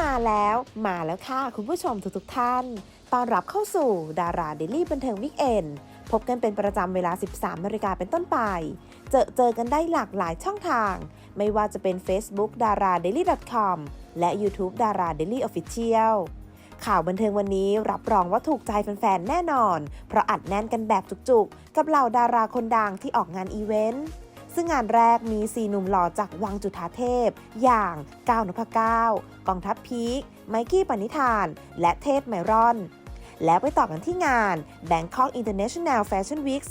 มาแล้วมาแล้วค่ะ คุณผู้ชมทุกๆท่าน ตอนรับเข้าสู่ดาราเดลี่บันเทิงวิกเอนพบกันเป็นประจำเวลา 13นาฬิกาเป็นต้นไป เจอเจอกันได้หลากหลายช่องทาง ไม่ว่าจะเป็น Facebook d a r a d a i l y c o m และ YouTube d a r a d a i l y Official ข่าวบันเทิงวันนี้รับรองว่าถูกใจแฟนๆ แน่นอน เพราะอัดแน่นกันแบบจุกๆ กับเหล่าดาราคนดังที่ออกงานอีเวนต์ ซึ่งงานแรกมี 4 หนุ่มหล่อจากวังจุฑาเทพ อย่างก้าวนพก้ากองทัพพีค ไมกี้ปณิธาน และเทพไมรอนแล้วไปต่อกันที่งาน Bangkok International Fashion Week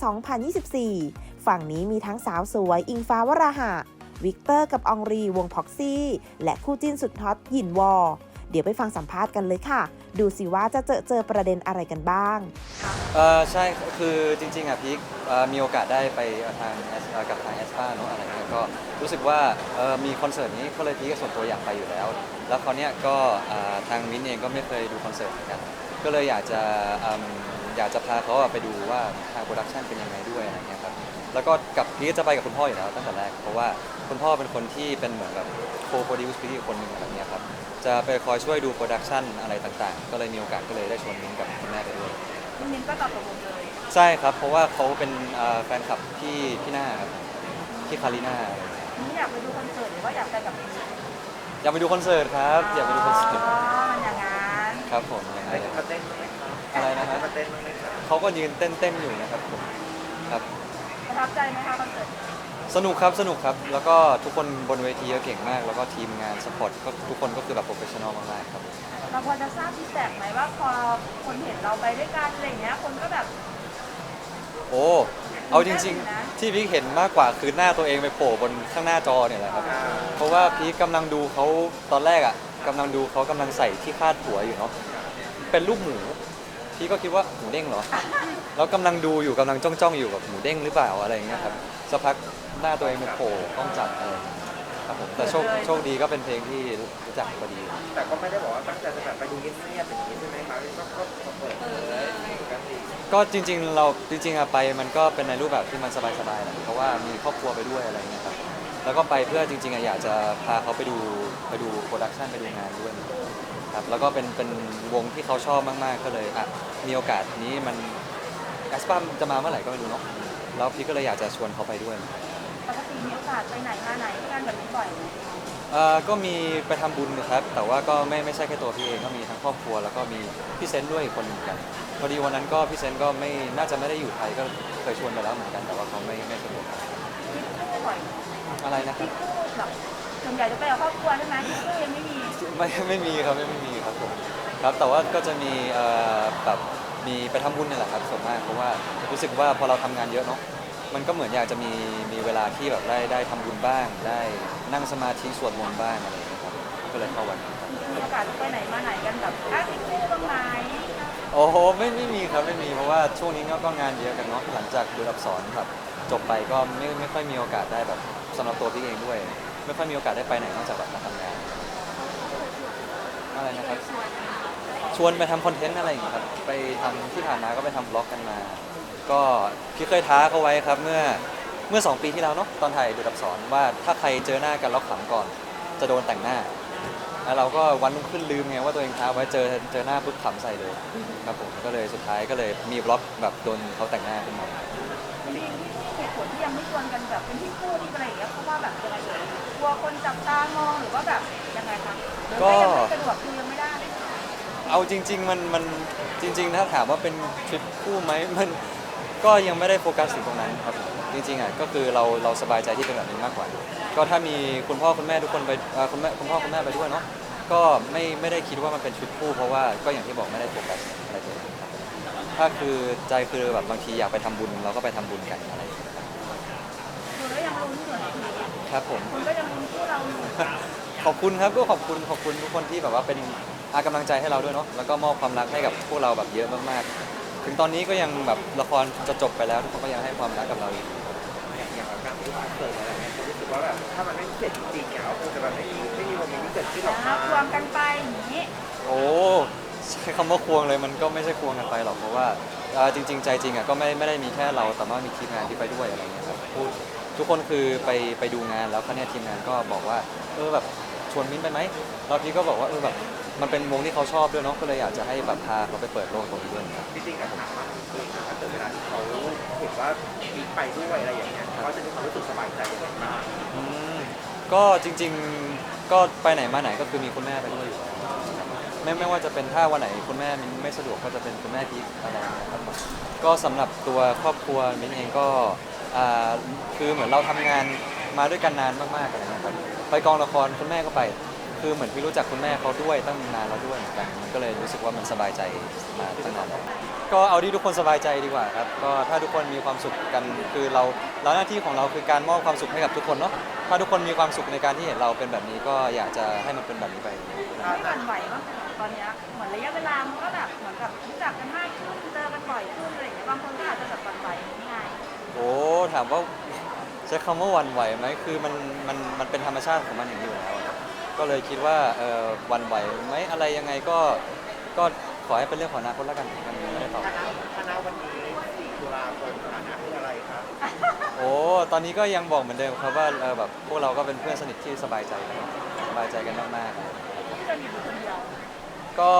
2024 ฝั่งนี้มีทั้งสาวสวย อิงฟ้าวราหะ วิกเตอร์กับอองรีวงพ็อกซี่ และคู่จิ้นสุดฮอตหยินวอ เดี๋ยวไปฟังสัมภาษณ์กันเลยค่ะ ดูสิว่าจะเจอเจอประเด็นอะไรกันบ้าง เออใช่คือจริงๆอะพีคเอ่อมีโอกาสได้ไปทางแอสเอ่อกับทางแอสปาเนอะอะไรเงี้ยก็รู้สึกว่าเออมีคอนเสิร์ตนี้ก็เลยพีคก็ส่วนตัวอยากไปอยู่แล้ว แล้วคราวเนี้ยก็อ่าทางมิ้นเองก็ไม่เคยดูคอนเสิร์ตเหมือนกัน ก็เลยอยากจะอืมอยากจะพาเขาอะไปดูว่าทางโปรดักชันเป็นยังไงด้วยอะไรเงี้ยครับแล้วก็กับพีคจะไปกับคุณพ่ออยู่แล้วตั้งแต่แรกเพราะว่าคุณพ่อเป็นคนที่เป็นเหมือนแบบโคโปรดิวซ์พีคอีกคนหนึ่งแบบเนี้ยครับจะไปคอยช่วยดูโปรดักชันอะไรต่างๆ ก็เลยมีโอกาสก็เลยได้ชวนมิ้นท์กับคุณแม่ไปด้วยคุณมิ้นก็ตอบตกลงเลยใช่ครับเพราะว่าเขาเป็นเอ่อแฟนคลับพี่พี่หน้าครับพี่คาริน่ามิ้นอยากไปดูคอนเสิร์ตหรือว่าอยากไปกับมิ้นอยากไปดูคอนเสิร์ตครับอยากไปดูคอนเสิร์ต อ๋อมันอย่างนั้น ครับผมยัง ไงได้มาเต้นบ้างไหมครับอะไรนะครับได้มาเต้นบ้างไหมครับเขาก็ยืนเต้นเต้นๆอยู่นะครับผมครับประทับใจไหมคะคอนเสิร์ตสนุกครับสนุกครับ แล้วก็ทุกคนบนเวทีก็เก่งมาก แล้วก็ทีมงานสปอร์ตก็ทุกคนก็คือแบบโปรเฟชชั่นอลมากๆครับเราพอจะทราบที่แตกไหมว่าพอคนเห็นเราไปด้วยกันอะไรอย่างเงี้ยคนก็แบบโอ้เอาจริง ๆ ที่พี่เห็นมากกว่าคือหน้าตัวเองไปโผล่บนข้างหน้าจอเนี่ยแหละครับอ่าเพราะว่าพี่กำลังดูเขาตอนแรกอะกำลังดูเขากำลังใส่ที่คาดหัวอยู่เนาะ เป็นรูปหมูพี่ก็คิดว่าหมูเด้งเหรอ แล้วกำลังดูอยู่กำลังจ้องจ้องๆอยู่แบบหมูเด้งหรือเปล่าอะไรอย่างเงี้ยครับสักพักหน้าตัวเองมันโผล่ต้องจับอะไรอย่างเงี้ยครับผมแต่โชคโชคดีก็เป็นเพลงที่รู้จักพอดี แต่ก็ไม่ได้บอกว่าตั้งใจจะแบบไปดูเงียบๆอย่างนี้ใช่ไหมครับก็ก็เปิดเผยปกติก็จริงๆเราจริงๆอะไปมันก็เป็นในรูปแบบที่มันสบายๆแหละเพราะว่ามีครอบครัวไปด้วยอะไรเงี้ยครับแล้วก็ไปเพื่อจริงๆอะอยากจะพาเขาไปดูไปดูโปรดักชันไปดูงานด้วย ครับแล้วก็เป็นเป็นวงที่เขาชอบมากๆก็เลยอะมีโอกาสนี้มันแอสปัมจะมาเมื่อไหร่ก็ไม่รู้เนาะแล้วพี่ก็เลยอยากจะชวนเขาไปด้วยปกติมีโอกาสไปไหนมาไหนกันแบบนี้บ่อยไหมเอ่อก็มีไปทำบุญนะครับแต่ว่าก็ไม่ไม่ใช่แค่ตัวพี่เองก็มีทั้งครอบครัว แล้วก็มีพี่เซนต์ด้วยอีกคนหนึ่งเหมือนกันพอดีวันนั้นก็พี่เซนต์ก็ไม่น่าจะไม่ได้อยู่ไทยก็เคยชวนไปแล้วเหมือนกันแต่ว่าเขาไม่ไม่สะดวกทริปคู่บ่อยไหมอะไรนะทคริรับปคู่แบบ ส่วนใหญ่จะไปกับครอบครัวใช่ไหมทริปคู่ยังไม่มีไม่ไม่มีครับไม่ไม่มีครับผมครับแต่ว่าก็จะมีเอ่อแบบมีไปทำบุญนี่แหละครับส่วนมากเพราะว่ารู้สึกว่าพอเราทำงานเยอะเนาะมันก็เหมือนอยากจะมีมีเวลาที่แบบได้ได้ทำบุญบ้าง ได้นั่งสมาธิสวดมนต์บ้างอะไรอย่างเงี้ยครับก็เลยเข้าวัดครับมีโอกาสจะไปไหนมาไหนกันแบบอ้าวทริปคู่บ้างไหมโอ้โหไม่ไม่มีครับไม่มีเพราะว่าช่วงนี้ก็ก็งานเยอะกันเนาะหลังจากดูอักษรแบบจบไปก็ไม่ไม่ค่อยมีโอกาสได้แบบสำหรับตัวพี่เองด้วย ไม่ค่อยมีโอกาสได้ไปไหนนอกจากแบบมาทำงานอะไรนะครับ ชวนไปทำคอนเทนต์อะไรอย่างเงี้ยครับไปทำที่ผ่านมาก็ไปทำบล็อกกันมา ก็พี่เคยท้าเขาไว้ครับเมื่อเมื่อ 2 ปีที่แล้วเนาะตอนถ่ายดูดับสอนว่าถ้าใครเจอหน้ากันแล้วขำก่อน จะโดนแต่งหน้าแล้วเราก็วันรุ่งขึ้นลืมไงว่าตัวเองท้าไว้เจอเจอหน้าปุ๊บขำใส่เลยครับผมก็เลยสุดท้ายก็เลยมีบล็อกแบบโดนเขาแต่งหน้าขึ้นมาจริงๆเหตุผลที่ยังไม่ชวนกันแบบเป็นที่คู่ที่อะไรอย่างเงี้ย ลัวคนจับตามองหรือว่าแบบยังไงคะหรือว่ายังไม่สะดวกคือยังไม่ได้ เอาจริง ๆ มันมันจริง ๆ ถ้าถามว่าเป็นทริปคู่ไหมมันก็ยังไม่ได้โฟกัสถึงตรงนั้นครับผมจริงๆอะก็คือเราเราสบายใจที่เป็นแบบนี้มากกว่า ก็ถ้ามีคุณพ่อคุณแม่ทุกคนไปเอ่อคุณแม่คุณพ่อคุณแม่ไปด้วยเนาะก็ไม่ไม่ได้คิดว่ามันเป็นทริปคู่เพราะว่าก็อย่างที่บอกไม่ได้โฟกัสอะไรตัวเองครับถ้าคือใจคือแบบบางทีอยากไปทำบุญเราก็ไปทำบุญกันอะไรอย่างเงี้ยครับคือก็ยังลุ้นอยู่นะพี่ครับผม คุณก็ ขอบคุณครับก็ขอบคุณขอบคุณทุกคนที่แบบว่าเป็นอากำลังใจให้เราด้วยเนาะแล้วก็มอบความรักให้กับพวกเราแบบเยอะมากๆ ถึงตอนนี้ก็ยังแบบละครจะจบไปแล้วทุกคนก็ยังให้ความรักกับเราอยู่อย่างอย่างแบบการไปดูคอนเสิร์ตอะไรเงี้ยผมรู้สึกว่าแบบถ้ามันไม่เสร็จจริงๆเนี่ยก็คงจะแบบไม่มีไม่มีโมเมนต์ที่เกิดขึ้นหรอกนะนะควงกันไปอย่างนี้โอ้ใช้คำว่าควงเลยมันก็ไม่ใช่ควงกันไปหรอกเพราะว่าเอ่อจริง ๆ ใจจริงอะก็ไม่ไม่ได้มีแค่เราแต่ว่ามีทีมงานที่ไปด้วยอะไรเงี้ยครับพูด ทุกคนคือไปไปดูงานแล้วเขาเนี่ยทีมงานก็บอกว่าเออแบบชวนมิ้นท์ไปไหมแล้วพี่ก็บอกว่าเออแบบมันเป็นวงที่เขาชอบด้วยเนาะก็เลยอยากจะให้แบบพาเขาไปเปิดโลกตรงนี้ด้วยครับจริงๆก็ถามว่าคือถ้าเกิดเวลาที่เขาเห็นว่ามีไปด้วยอะไรอย่างเงี้ยเขาจะมีความรู้สึกสบายใจยังไงบ้างอืมก็จริงๆก็ไปไหนมาไหนก็คือมีคุณแม่ไปด้วยอยู่แล้วไม่ไม่ว่าจะเป็นถ้าวันไหนคุณแม่มิ้นไม่สะดวกก็จะเป็นคุณแม่พีคอะไรอย่างเงี้ยครับก็สำหรับตัวครอบครัวมิ้นเองก็ อ่าคือเหมือนเราทำงานมาด้วยกันนานมากๆอะไรเงี้ยครับไปกองละครคุณแม่ก็ไป คือเหมือนพี่รู้จักคุณแม่เขาด้วยตั้งนานแล้วด้วยเหมือนกันมันก็เลยรู้สึกว่ามันสบายใจมาตั้งนานแล้วก็เอาที่ทุกคนสบายใจดีกว่าครับก็ถ้าทุกคนมีความสุขกันคือเราแล้วหน้าที่ของเราคือการมอบความสุขให้กับทุกคนเนาะถ้าทุกคนมีความสุขในการที่เห็นเราเป็นแบบนี้ก็อยากจะให้มันเป็นแบบนี้ไปไม่หวั่นไหวมั้งตอนเนี้ยเหมือนระยะเวลามันก็แบบเหมือนกับรู้จักกันมากขึ้นเจอกันบ่อยขึ้นอะไรอย่างเงี้ยบางคนก็อาจจะแบบหวั่นไหว โอ้ถามว่าใช้คำว่าหวันไหวไหมคือมันมันมันเป็นธรรมชาติของมันอย่างนี้อยู่แล้วครับก็เลยคิดว่าเออหวันไหวไหมอะไรยังไงก็ก็ขอให้เป็นเรื่องของอนาคตแล้วกันมันไม่ได้ตอบ คณะคณะวันนี้4ตุลาคมคณะคืออะไรครับโอ้ ตอนนี้ก็ยังบอกเหมือนเดิมครับว่าเออแบบพวกเราก็เป็นเพื่อนสนิทที่สบายใจกันสบายใจกันมากที่เราอยู่คนเดียวๆก็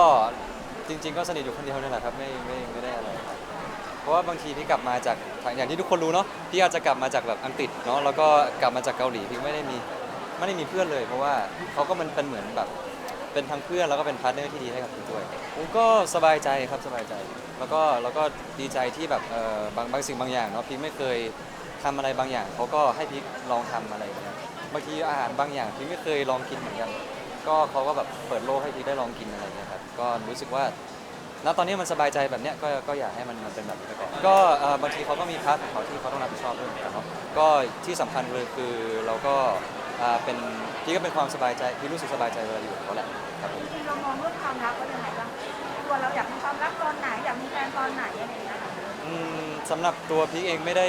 จริง ๆ ก็สนิทอยู่คนเดียวนี่แหละครับไม่ไม่ไม่ได้อะไรครับ เพราะว่าบางทีพี่กลับมาจากอย่างที่ทุกคนรู้เนาะพี่อาจจะกลับมาจากแบบอังกฤษเนาะแล้วก็กลับมาจากเกาหลีพี่ไม่ได้มีไม่ได้มีเพื่อนเลย เพราะว่าเขาก็มันเป็นเหมือนแบบเป็นทั้งเพื่อนแล้วก็เป็นพาร์ทเนอร์ที่ดีให้กับพี่ด้วยผมก็สบายใจครับสบายใจ แล้วก็แล้วก็ดีใจที่แบบเออบางบางสิ่งบางอย่างเนาะพี่ไม่เคยทำอะไรบางอย่างเขาก็ให้พีคลองทำอะไรอย่างเงี้ยบางทีอาหารบางอย่างพีคไม่เคยลองกินเหมือนกัน ก็เขาก็แบบเปิดโลกให้พีคได้ลองกินอะไรอย่างเงี้ยครับก็รู้สึกว่า ณตอนนี้มันสบายใจแบบเนี้ยก็ก็อยากให้มันมันเป็นแบบนี้ไปก่อนก็เอ่อบางทีเขาก็มีพาร์ทของเขาที่เขาต้องรับผิดชอบด้วยเหมือนกันเนาะก็ที่สำคัญเลยคือเราก็อ่าเป็นพี่ก็เป็นความสบายใจพี่รู้สึกสบายใจเวลาอยู่กับเขาแหละครับผมจริงๆเรามองเรื่องความรักว่ายังไงบ้างตัวเราอยากมีความรักตอนไหนอยากมีแฟนตอนไหนอะไรอย่างเงี้ยค่ะอืมสำหรับตัวพีคเองไม่ได้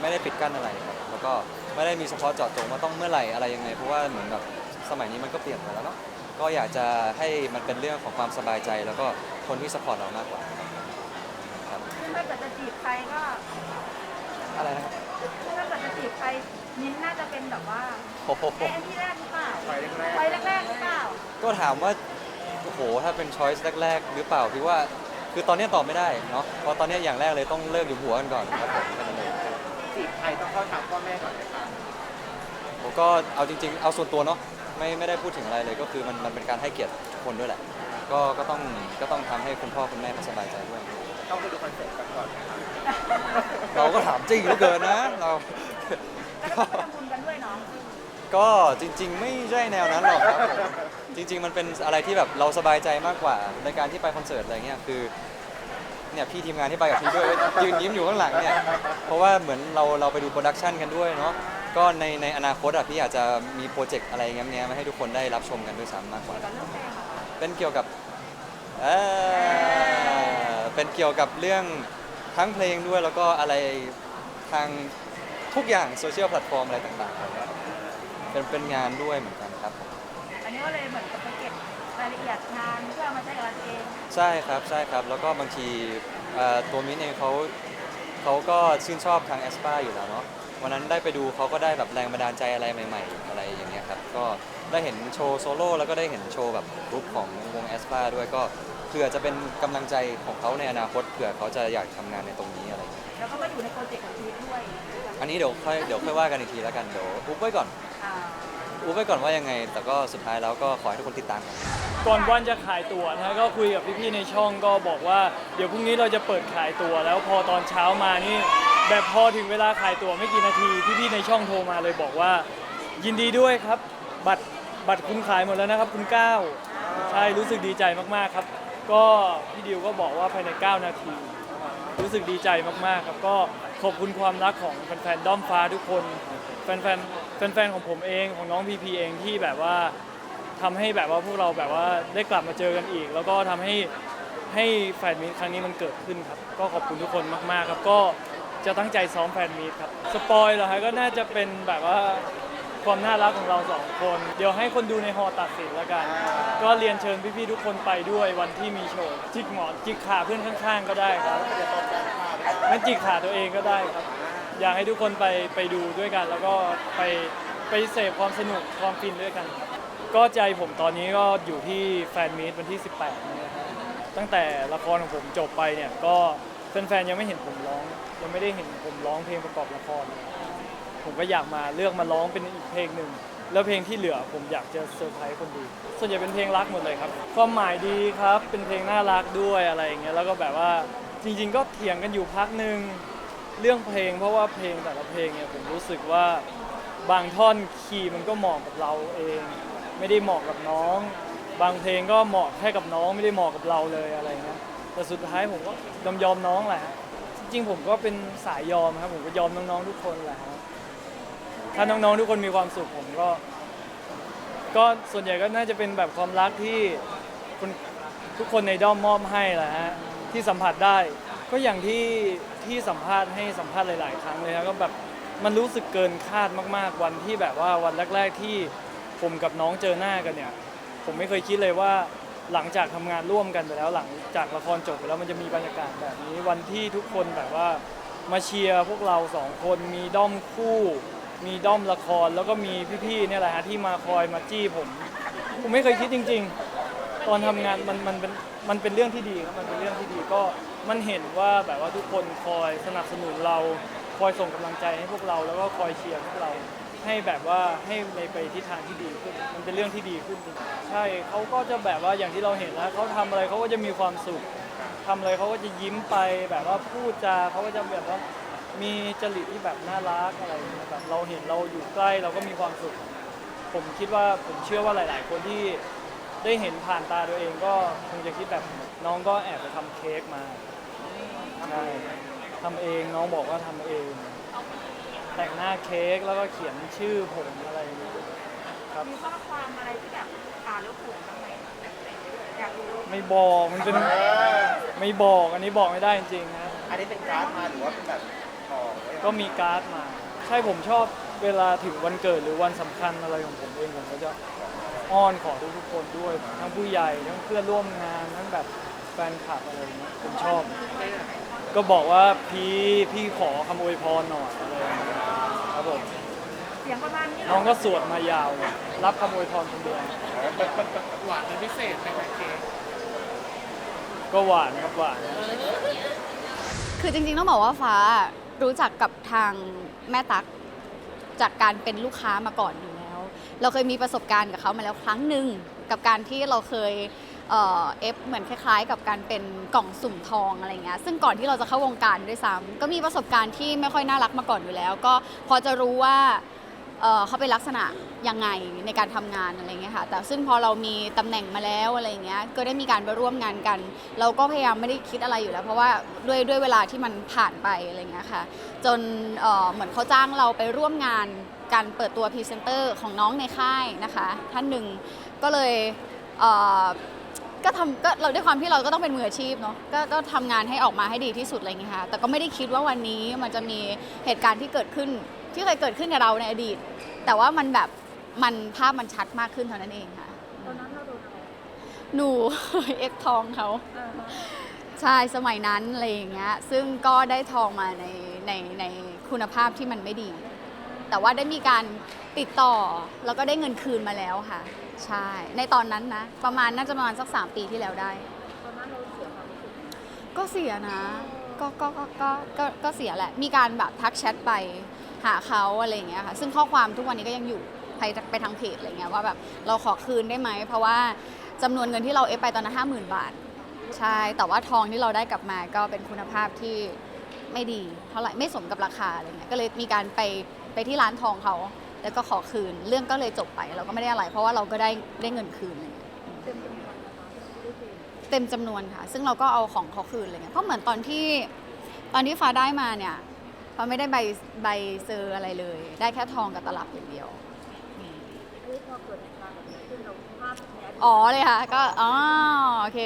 ไม่ได้ปิดกั้นอะไรครับแล้วก็ไม่ได้มีเฉพาะเจาะจงว่าต้องเมื่อไหร่อะไรยังไง เพราะว่าเหมือนแบบสมัยนี้มันก็เปลี่ยนไปแล้วเนาะ ก็อยากจะให้มันเป็นเรื่องของความสบายใจ แล้วก็คนที่สปอร์ตเรามากกว่าครับถ้าเกิดจะจีบใครก็อะไรนะครับถ้าเกิดจะจีบใครมิ้นท์น่าจะเป็นแบบว่าโอ้โหไอ้อันที่แรกหรือเปล่าไปแรกไปแรกๆหรือเปล่าก็ถามว่าโอ้โหถ้าเป็นช้อยส์แรก ๆ หรือเปล่าพี่ว่าคือตอนนี้ตอบไม่ได้เนาะเพราะตอนนี้อย่างแรกเลยต้องเลิกอยู่หัวกันก่อนครับผมแค่นั้นเองๆจีบใครต้องเข้าถามพ่อแม่ก่อนนะคะผมก็เอาจริง ๆ เอาส่วนตัวเนาะ ไม่ไม่ได้พูดถึงอะไรเลยก็คือมันมันเป็นการให้เกียรติทุกคนด้วยแหละ ก็ก็ต้องก็ต้องทำให้คุณพ่อคุณแม่เขาสบายใจด้วย ต้องไปดูคอนเสิร์ตกันก่อนนะคะเราก็ถามจริงเหลือเกินนะเรา แล้วก็ไปทำบุญกันด้วยเนาะก็จริงๆ ไม่ใช่แนวนั้นหรอกครับผมจริง ๆ มันเป็นอะไรที่แบบเราสบายใจมากกว่า ในการที่ไปคอนเสิร์ตอะไรเงี้ยคือเนี่ยพี่ทีมงานที่ไปกับพี่ด้วยยืนยิ้มอยู่ข้างหลังเนี่ยเพราะว่าเหมือนเราเราไปดูโปรดักชันกันด้วยเนาะ ก็ในในอนาคตอะพี่อาจจะมีโปรเจกต์อะไรเงี้ยๆมาให้ทุกคนได้รับชมกันด้วยซ้ำมากกว่ากับเรื่องเพลงเหรอเป็นเกี่ยวกับเอ่อเป็นเกี่ยวกับเรื่องทั้งเพลงด้วยแล้วก็อะไรทางทุกอย่างโซเชียลแพลตฟอร์มอะไรต่างๆครับเป็นเป็นงานด้วยเหมือนกันครับผมอันนี้ก็เลยเหมือนกับไปเก็บรายละเอียดงานเพื่อเอามาใช้กับเราเอง ใช่ครับใช่ครับแล้วก็บางทีเอ่อตัวมิ้นเองเขาเขาก็ชื่นชอบทางแอสปาอยู่แล้วเนาะ วันนั้นได้ไปดูเขาก็ได้แบบแรงบันดาลใจอะไรใหม่ ๆ อะไรอย่างเงี้ยครับก็ได้เห็นโชว์โซโล่แล้วก็ได้เห็นโชว์แบบกรุ๊ปของวงแอสปาด้วยก็เผื่อจะเป็นกำลังใจของเขาในอนาคตเผื่อเขาจะอยากทำงานในตรงนี้อะไรอย่างเงี้ยแล้วก็มาอยู่ในโปรเจกต์ของพีทด้วยอันนี้เดี๋ยวค่อยเดี๋ยวค่อยว่ากันอีกทีแล้วกันเดี๋ยวอุ๊บไว้ก่อนอ่าอุ๊บไว้ก่อนว่ายังไง แต่ก็สุดท้ายแล้วก็ขอให้ทุกคนติดตามกัน ก่อนวันจะขายตั๋วนะฮะก็คุยกับพี่ๆในช่องก็บอกว่าเดี๋ยวพรุ่งนี้เราจะเปิดขายตั๋วแล้วพอตอนเช้ามานี่แบบพอถึงเวลาขายตั๋วไม่กี่นาทีพี่ๆในช่องโทรมาเลยบอกว่า ยินดีด้วยครับ บัตรบัตรคุณขายหมดแล้วนะครับคุณก้าวใช่รู้สึกดีใจมากๆครับ ก็พี่ดิวก็บอกว่าภายใน 9 นาที รู้สึกดีใจมากๆครับก็ขอบคุณความรักของแฟนๆด้อมฟ้าทุกคน แฟนๆแฟนๆของผมเองของน้องพีพีเองที่แบบว่า ทำให้แบบว่าพวกเราแบบว่าได้กลับมาเจอกันอีก แล้วก็ทำให้ให้แฟนมีตครั้งนี้มันเกิดขึ้นครับ ก็ขอบคุณทุกคนมากๆครับ ก็จะตั้งใจซ้อมแฟนมีตครับ สปอยเหรอฮะก็น่าจะเป็นแบบว่าความน่ารักของเราสองคน เดี๋ยวให้คนดูในฮอตัดสินแล้วกัน ก็เรียนเชิญพี่ๆทุกคนไปด้วยวันที่มีโชว์จิกหมอนจิกขาเพื่อนข้าง ๆ ก็ได้ครับงั้นจิกขาตัวเองก็ได้ครับ อยากให้ทุกคนไปไปดูด้วยกัน แล้วก็ไปไปเสพความสนุกความฟินด้วยกันครับ ก็ใจผมตอนนี้ก็อยู่ที่แฟนมีตวันที่ 18นี้นะครับตั้งแต่ละครของผมจบไปเนี่ยก็แฟนๆยังไม่เห็นผมร้อง ยังไม่ได้เห็นผมร้องเพลงประกอบละคร ผมก็อยากมาเลือกมาร้องเป็นอีกเพลงหนึ่ง แล้วเพลงที่เหลือผมอยากจะเซอร์ไพรส์คนดูส่วนใหญ่เป็นเพลงรักหมดเลยครับความหมายดีครับ เป็นเพลงน่ารักด้วยอะไรอย่างเงี้ยแล้วก็แบบว่าจริง ๆ ก็เถียงกันอยู่พักหนึ่งเรื่องเพลง เพราะว่าเพลงแต่ละเพลงเนี่ยผมรู้สึกว่าบางท่อนคีย์มันก็เหมาะกับเราเอง ไม่ได้เหมาะกับน้อง บางเพลงก็เหมาะแค่กับน้องไม่ได้เหมาะกับเราเลยอะไรเงี้ยแต่สุดท้ายผมก็ยอมยอมน้องแหละจริงๆผมก็เป็นสายยอมครับผมก็ยอมน้องๆทุกคนแหละครับถ้าน้องๆทุกคนมีความสุขผมก็ ก็ส่วนใหญ่ก็น่าจะเป็นแบบความรักที่คุณทุกคนในด้อมมอบให้แหละฮะที่สัมผัสได้ ก็อย่างที่ที่สัมภาษณ์ให้สัมภาษณ์หลาย ๆ ครั้งเลยครับก็แบบมันรู้สึกเกินคาดมาก ๆ วันที่แบบว่าวันแรก ๆ ที่ ผมกับน้องเจอหน้ากันเนี่ย ผมไม่เคยคิดเลยว่าหลังจากทำงานร่วมกันไปแล้วหลังจากละครจบไปแล้วมันจะมีบรรยากาศแบบนี้ วันที่ทุกคนแบบว่ามาเชียร์พวกเราสองคนมีด้อมคู่ มีด้อมละครแล้วก็มีพี่ๆเนี่ยแหละฮะที่มาคอยมาจี้ผม ผมไม่เคยคิดจริง ๆ ตอนทำงานมันมันเป็นมันเป็นเรื่องที่ดีครับมันเป็นเรื่องที่ดีก็มันเห็นว่าแบบว่าทุกคนคอยสนับสนุนเรา คอยส่งกำลังใจให้พวกเราแล้วก็คอยเชียร์พวกเรา ให้แบบว่าให้ในไปทิศทางที่ดีขึ้น มันเป็นเรื่องที่ดีขึ้นจริงใช่เขาก็จะแบบว่าอย่างที่เราเห็นแล้วเขาทำอะไรเขาก็จะมีความสุขทำอะไรเขาก็จะยิ้มไปแบบว่าพูดจาเขาก็จะแบบว่ามีจริตที่แบบน่ารักอะไรอย่างเงี้ยแบบเราเห็นเราอยู่ใกล้เราก็มีความสุข ผมคิดว่าผมเชื่อว่าหลาย ๆ คนที่ได้เห็นผ่านตาตัวเองก็คงจะคิดแบบน้องก็แอบไปทำเค้กมาใช่ทำเองน้องบอกว่าทำเอง แต่งหน้าเค้กแล้วก็เขียนชื่อผมอะไรอย่างเงี้ยครับมีข้อความอะไรที่แบบอ่านแล้วถูกบ้างไหมอยากรู้ไม่บอกมันเป็นไม่บอกอันนี้บอกไม่ได้จริงๆนะอันนี้เป็นการ์ดมาหรือว่าเป็นแบบทองไว้ก็มีการ์ดมา ใช่ผมชอบเวลาถึงวันเกิดหรือวันสำคัญอะไรของผมเองผมก็จะอ้อนขอทุกๆคนด้วย ทั้งผู้ใหญ่ทั้งเพื่อนร่วมงานทั้งแบบแฟนคลับอะไรอย่างเงี้ยผมชอบ ก็บอกว่าพี่พี่ขอคำอวยพรหน่อยอะไรอย่างเงี้ย ครับผมเสียงประมาณนี้เหรน้องก็สวดมายาวเลยรับคำอวยพรคนเดียวหวานเป็นพิเศษไหมคะเค้กก็หวานครับหวาน คือจริงๆต้องบอกว่าฟ้ารู้จักกับทางแม่ตั๊กจากการเป็นลูกค้ามาก่อนอยู่แล้ว เราเคยมีประสบการณ์กับเขามาแล้วครั้งหนึ่งกับการที่เราเคย เอฟเหมือนคล้ายๆ กับการเป็นกล่องสุ่มทองอะไรเงี้ยซึ่งก่อนที่เราจะเข้าวงการด้วยซ้ำก็มีประสบการณ์ที่ไม่ค่อยน่ารักมาก่อนอยู่แล้ว ก็พอจะรู้ว่าเเขาเป็นลักษณะยังไงในการทำงานอะไรเงี้ยค่ะแต่ซึ่งพอเรามีตำแหน่งมาแล้วอะไรเงี้ยก็ได้มีการไปร่วมงานกัน เราก็พยายามไม่ได้คิดอะไรอยู่แล้ว เพราะว่าด้วยด้วยเวลาที่มันผ่านไปอะไรเงี้ยค่ะจนเเหมือนเขาจ้างเราไปร่วมงานการเปิดตัวพรีเซนเตอร์ของน้องในค่ายนะคะ ท่านหนึ่งก็เลยเก็ทำก็เราด้วยความที่เราก็ต้องเป็นมืออาชีพเนาะก็ก็ทำงานให้ออกมาให้ดีที่สุดอะไรเงี้ยค่ะแต่ก็ไม่ได้คิดว่าวันนี้มันจะมีเหตุการณ์ที่เกิดขึ้น ที่เคยเกิดขึ้นกับเราในอดีต แต่ว่ามันแบบมันภาพมันชัดมากขึ้นเท่านั้นเองค่ะ ตอนนั้นเราโดนอะไรหนู เอ็กทองเขาอ่าฮะใช่สมัยนั้นอะไรอย่างเงี้ยซึ่งก็ได้ทองมาในในในคุณภาพที่มันไม่ดี แต่ว่าได้มีการติดต่อ แล้วก็ได้เงินคืนมาแล้วค่ะ ใช่ ในตอนนั้นนะ ประมาณน่าจะประมาณสักสามปีที่แล้วได้ ตอนนั้นเราเสียความรู้สึกก็เสียนะ ก็ก็ก็ก็ก็ก็เสียแหละ มีการแบบทักแชทไปหาเขาอะไรอย่างเงี้ยค่ะ ซึ่งข้อความทุกวันนี้ก็ยังอยู่ไปไปทางเพจอะไรเงี้ยว่าแบบเราขอคืนได้ไหม เพราะว่าจำนวนเงินที่เราเอฟไปตอนนั้นห้าหมื่นบาท ใช่ แต่ว่าทองที่เราได้กลับมาก็เป็นคุณภาพที่ไม่ดีเท่าไหร่ ไม่สมกับราคาอะไรเงี้ย ก็เลยมีการไป ไปที่ร้านทองเขา แล้วก็ขอคืน เรื่องก็เลยจบไปเราก็ไม่ได้อะไร เพราะว่าเราก็ได้ได้เงินคืนอะไรเงี้ยเต็มจำนวนนะคะไม่ได้คืนเต็มจำนวนค่ะ ซึ่งเราก็เอาของเขาคืนอะไรเงี้ยก็เหมือนตอนที่ตอนที่ฟ้าได้มาเนี่ยฟ้าไม่ได้ใบใบเซอร์อะไรเลย ได้แค่ทองกับตลับอย่างเดียวอ๋อเลยค่ะก็อ๋อโอเค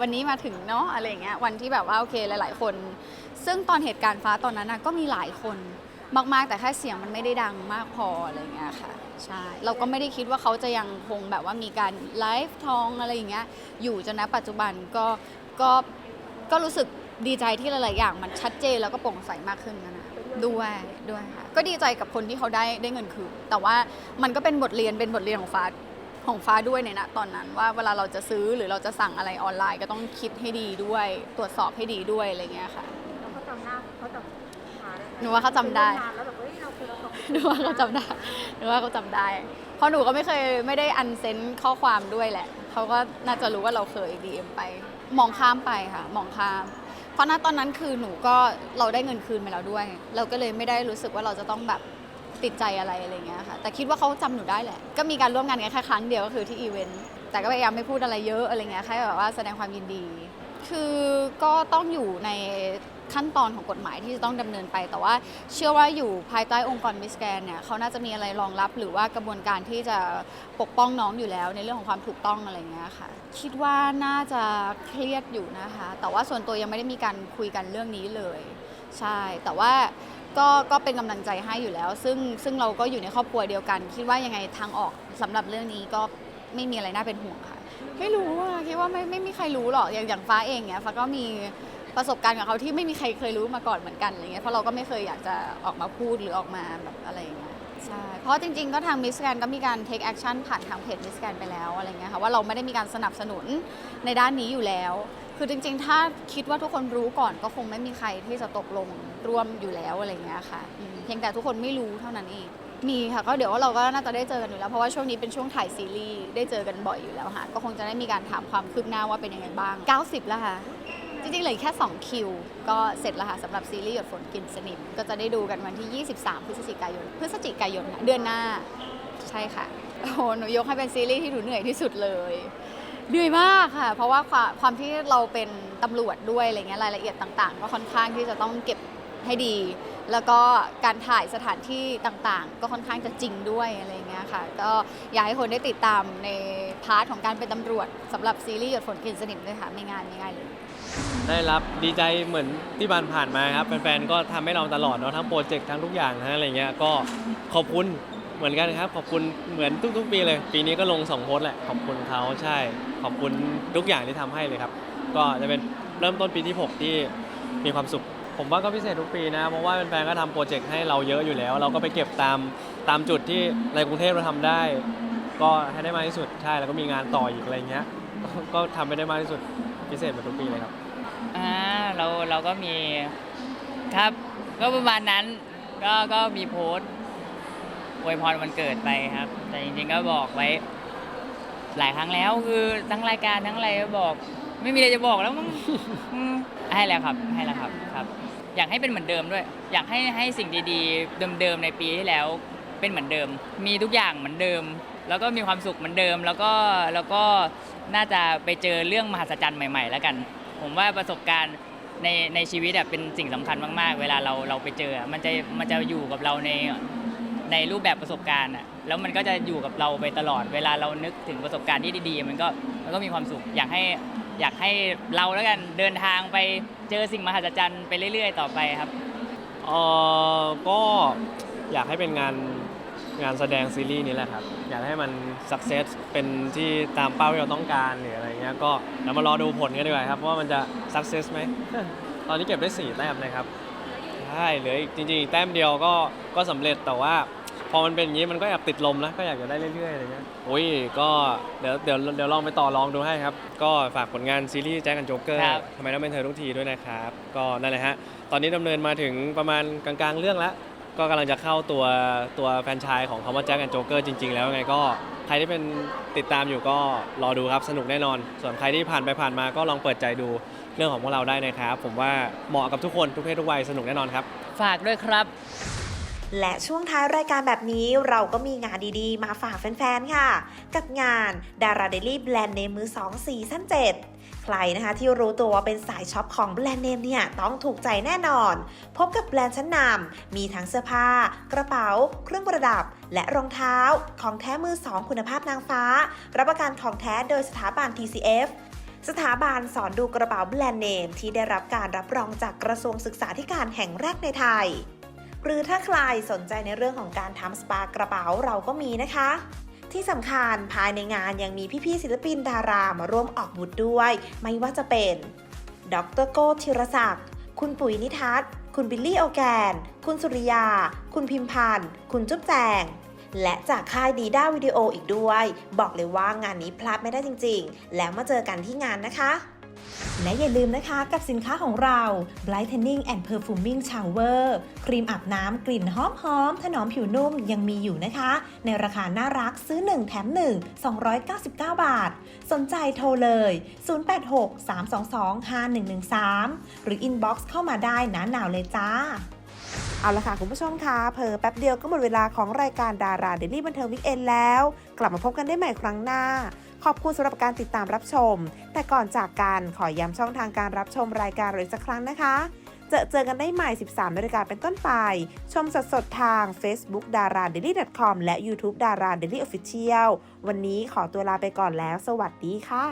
วันนี้มาถึงเนาะอะไรเงี้ยวันที่แบบว่าโอเคหลาย ๆ คน ซึ่งตอนเหตุการณ์ฟ้าตอนนั้นนะก็มีหลายคน มาก ๆ แต่แค่เสียงมันไม่ได้ดังมากพออะไรเงี้ยค่ะใช่เราก็ไม่ได้คิดว่าเขาจะยังคงแบบว่ามีการไลฟ์ทองอะไรอย่างเงี้ยอยู่จนณปัจจุบันก็ก็ก็รู้สึกดีใจที่หลาย ๆ อย่างมันชัดเจนแล้วก็โปร่งใสมากขึ้นนะนะด้วยด้วยค่ะก็ดีใจกับคนที่เขาได้ได้เงินคืนแต่ว่ามันก็เป็นบทเรียนเป็นบทเรียนของฟ้าของฟ้าด้วยในณตอนนั้นว่าเวลาเราจะซื้อหรือเราจะสั่งอะไรออนไลน์ก็ต้องคิดให้ดีด้วย ตรวจสอบให้ดีด้วยอะไรเงี้ยค่ะแล้วเขาจำหน้าเขาจำ หาได้ไหมหนูว่าเขาจำได้นานแล้วแบบเฮ้ยเราเคยเราส่งหนูว่าเขาจำได้หนูว่าเขาจำได้ เพราะหนูก็ไม่เคยไม่ได้อันเซนข้อความด้วยแหละ เขาก็น่าจะรู้ว่าเราเคย DM ไป มองข้ามไปค่ะ มองข้าม เพราะณตอนนั้นคือหนูก็เราได้เงินคืนไปแล้วด้วย เราก็เลยไม่ได้รู้สึกว่าเราจะต้องแบบติดใจอะไรอะไรเงี้ยค่ะ แต่คิดว่าเขาจำหนูได้แหละ ก็มีการร่วมงานกันแค่ครั้งเดียวก็คือที่อีเวนต์ แต่ก็พยายามไม่พูดอะไรเยอะอะไรเงี้ย แค่แบบว่าแสดงความยินดี คือก็ต้องอยู่ใน ขั้นตอนของกฎหมายที่จะต้องดำเนินไป แต่ว่าเชื่อว่าอยู่ภายใต้องค์กรมิสแกนเนี่ยเขาน่าจะมีอะไรรองรับ หรือว่ากระบวนการที่จะปกป้องน้องอยู่แล้ว ในเรื่องของความถูกต้องอะไรเงี้ยค่ะคิดว่าน่าจะเครียดอยู่นะคะ แต่ว่าส่วนตัวยังไม่ได้มีการคุยกันเรื่องนี้เลย ใช่ แต่ว่าก็ก็เป็นกำลังใจให้อยู่แล้ว ซึ่งซึ่งเราก็อยู่ในครอบครัวเดียวกัน คิดว่ายังไงทางออกสำหรับเรื่องนี้ก็ไม่มีอะไรน่าเป็นห่วงค่ะ ไม่รู้อะคิดว่าไม่ไม่มีใครรู้หรอกอย่างอย่างฟ้าเองเนี่ยฟ้าก็มี ประสบการณ์กับเขาที่ไม่มีใครเคยรู้มาก่อนเหมือนกันอะไรเงี้ยเพราะเราก็ไม่เคยอยากจะออกมาพูดหรือออกมาแบบอะไรอย่างเงี้ยใช่เพราะจริงๆ ก็ทางมิสแกนก็มีการ take action ผ่านทางเพจมิสแกนไปแล้วอะไรเงี้ยค่ะว่าเราไม่ได้มีการสนับสนุนในด้านนี้อยู่แล้ว คือจริง ๆ ถ้าคิดว่าทุกคนรู้ก่อนก็คงไม่มีใครที่จะตกลงร่วมอยู่แล้วอะไรเงี้ยค่ะอืมเพียงแต่ทุกคนไม่รู้เท่านั้นเองมีค่ะก็เดี๋ยวเราก็น่าจะได้เจอกันอยู่แล้วเพราะว่าช่วงนี้เป็นช่วงถ่ายซีรีส์ได้เจอกันบ่อยอยู่แล้วค่ะก็คงจะได้มีการถามความคืบหน้าว่าเป็นยังไงบ้าง 90 แล้วค่ะ จริงๆเหลือแค่ 2 คิว ก็เสร็จแล้วค่ะสำหรับซีรีส์หยดฝนกินสนิม ก็จะได้ดูกันวันที่ 23 พฤศจิกายน พฤศจิกายนค่ะเดือนหน้า ใช่ค่ะ โอ้โหหนูยกให้เป็นซีรีส์ที่หนูเหนื่อยที่สุดเลย เหนื่อยมากค่ะ เพราะว่าความความที่เราเป็นตำรวจด้วยอะไรเงี้ยรายละเอียดต่างๆ ก็ค่อนข้างที่จะต้องเก็บ ให้ดี แล้วก็การถ่ายสถานที่ต่างๆ ก็ค่อนข้างจะจริงด้วยอะไรเงี้ยค่ะ ก็อยากให้คนได้ติดตามในพาร์ทของการเป็นตำรวจสำหรับซีรีส์หยดฝนกลินสนิมด้วยค่ะไม่ง่ายไม่ง่ายเลย ได้รับดีใจเหมือนที่ผ่านผ่านๆมาครับแฟนๆก็ทำให้เราตลอดเนาะทั้งโปรเจกต์ทั้งทุกอย่างนะอะไรเงี้ยก็ขอบคุณเหมือนกันครับขอบคุณเหมือนทุกๆปีเลย ปีนี้ก็ลงสองโพสต์แหละขอบคุณเขาใช่ ขอบคุณทุกอย่างที่ทำให้เลยครับ ก็จะเป็นเริ่มต้นปีที่6ที่มีความสุข ผมว่าก็พิเศษทุกปีนะ เพราะว่าแฟนๆก็ทำโปรเจกต์ให้เราเยอะอยู่แล้ว เราก็ไปเก็บตามตามจุดที่ในกรุงเทพเราทำได้ ก็ให้ได้มากที่สุดใช่แล้วก็มีงานต่ออีกอะไรเงี้ย ก็ทำไปได้มากที่สุดพิเศษเหมือนทุกปีเลยครับ อ่าเราเราก็มีครับก็ประมาณนั้นก็ก็มีโพสต์อวยพรวันเกิดไปครับ แต่จริงๆก็บอกไว้ หลายครั้งแล้วคือทั้งรายการทั้งอะไรก็บอก ไม่มีอะไรจะบอกแล้วมั้ง อืมให้แล้วครับให้แล้วครับครับ อยากให้เป็นเหมือนเดิมด้วย อยากให้ให้สิ่งดีๆ เดิมๆในปีที่แล้วเป็นเหมือนเดิม มีทุกอย่างเหมือนเดิม แล้วก็มีความสุขเหมือนเดิม แล้วก็แล้วก็น่าจะไปเจอเรื่องมหัศจรรย์ใหม่ ๆ แล้วกัน ผมว่าประสบการณ์ในในชีวิตอะเป็นสิ่งสำคัญมากๆ เวลาเราเราไปเจออะมันจะมันจะอยู่กับเราในในรูปแบบประสบการณ์อะแล้วมันก็จะอยู่กับเราไปตลอด เวลาเรานึกถึงประสบการณ์ที่ดีๆ มันก็มันก็มีความสุข อยากให้ อยากให้เราแล้วกันเดินทางไปเจอสิ่งมหัศจรรย์ไปเรื่อย ๆ ต่อไปครับ เออก็อยากให้เป็นงานงานแสดงซีรีส์นี้แหละครับ อยากให้มันสักเซสเป็นที่ตามเป้าที่เราต้องการหรืออะไรเงี้ยก็เรามารอดูผลกันดีกว่าครับ ว่ามันจะสักเซสไหม ตอนนี้เก็บได้ 4 แต้มนะครับใช่เหลืออีกจริงๆอีกแต้มเดียวก็ก็สำเร็จแต่ว่า พอมันเป็นอย่างนี้มันก็แอบติดลมนะก็อยากจะได้เรื่อยๆอะไรเงี้ยโอ้ยก็เดี๋ยวเดี๋ยวเดี๋ยวลองไปต่อลองดูให้ครับ ก็ฝากผลงานซีรีส์แจ็คกันโจ๊กเกอร์ครับ ทำไมต้องเป็นเธอทุกทีด้วยนะครับ ก็นั่นแหละฮะ ตอนนี้ดำเนินมาถึงประมาณกลางๆเรื่องแล้ว ก็กำลังจะเข้าตัวตัวแฟรนไชายของคำว่าแจ็คแอนด์โจ๊กเกอร์จริง ๆ แล้วไงก็ใครที่เป็นติดตามอยู่ก็รอดูครับสนุกแน่นอน ส่วนใครที่ผ่านไปผ่านมาก็ลองเปิดใจดูเรื่องของพวกเราได้นะครับ ผมว่าเหมาะกับทุกคนทุกเพศทุกวัยสนุกแน่นอนครับ ฝากด้วยครับ และช่วงท้ายรายการแบบนี้เราก็มีงานดีๆ มาฝากแฟนๆ ค่ะ กับงานดาราเดลี่แบรนด์เนมมือ2ซีซั่น7ใครนะคะที่รู้ตัวว่าเป็นสายช็อปของแบรนด์เนมเนี่ยต้องถูกใจแน่นอน พบกับแบรนด์ชั้นนำมีทั้งเสื้อผ้า กระเป๋า เครื่องประดับ และรองเท้า ของแท้มือ 2 คุณภาพนางฟ้า รับประกันของแท้โดยสถาบัน TCF สถาบันสอนดูกระเป๋าแบรนด์เนมที่ได้รับการรับรองจากกระทรวงศึกษาธิการแห่งแรกในไทย หรือถ้าใครสนใจในเรื่องของการทำสปากระเป๋าเราก็มีนะคะ ที่สำคัญภายในงานยังมีพี่ๆศิลปินดารามาร่วมออกบูธด้วย ไม่ว่าจะเป็น ดรโก้ธีรศักดิ์ คุณปุ๋ยนิทัศน์ คุณบิลลี่โอแกน คุณสุริยา คุณพิมพันธ์ คุณจุ๊บแจงและจากค่ายดีด้าวิดีโออีกด้วย บอกเลยว่างานนี้พลาดไม่ได้จริงๆ แล้วมาเจอกันที่งานนะคะ และอย่าลืมนะคะกับสินค้าของเรา Brightening and Perfuming Shower ครีมอาบน้ำกลิ่นหอมหอมถนอมผิวนุ่มยังมีอยู่นะคะ ในราคาน่ารักซื้อ 1 แถม 1 299 บาท สนใจโทรเลย 086-322-5113 หรือ inbox เข้ามาได้นะหนาวเลยจ้าเอาละค่ะ คุณผู้ชมคะเพอแป๊บเดียวก็หมดเวลาของรายการดาราเดลี่บันเทิงวิกเอนแล้ว กลับมาพบกันได้ใหม่ครั้งหน้า ขอบคุณสำหรับการติดตามรับชม แต่ก่อนจากกันขอย้ำช่องทางการรับชมรายการเราอีกสักครั้งนะคะ เจอเจอกันได้ใหม่ 13นาฬิกาเป็นต้นไป ชมสดๆทาง Facebook d a r a d a i l y c o m และ YouTube d a r a d a i l y Official วันนี้ขอตัวลาไปก่อนแล้ว สวัสดีค่ะ